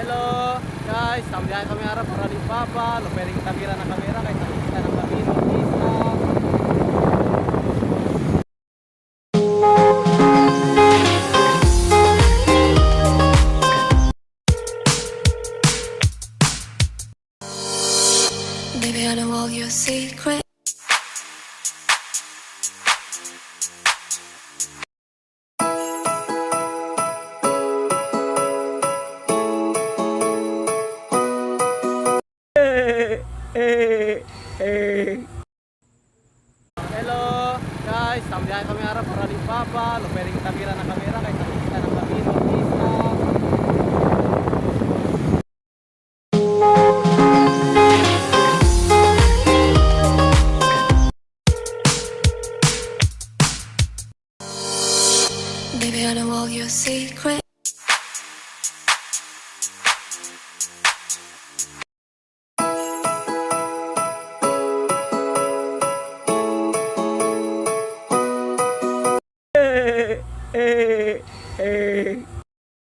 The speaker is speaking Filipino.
Hello guys, tambihan kami harap para di papa, kita kira na kamera kay kita ng kamino isa. Baby, I know all your secrets. Hello guys, tambihan kami harap para di papa, lo pwede kita kira na kamera kay kita ng kamino isa. Baby, I know all your secrets. hey, hey, hey.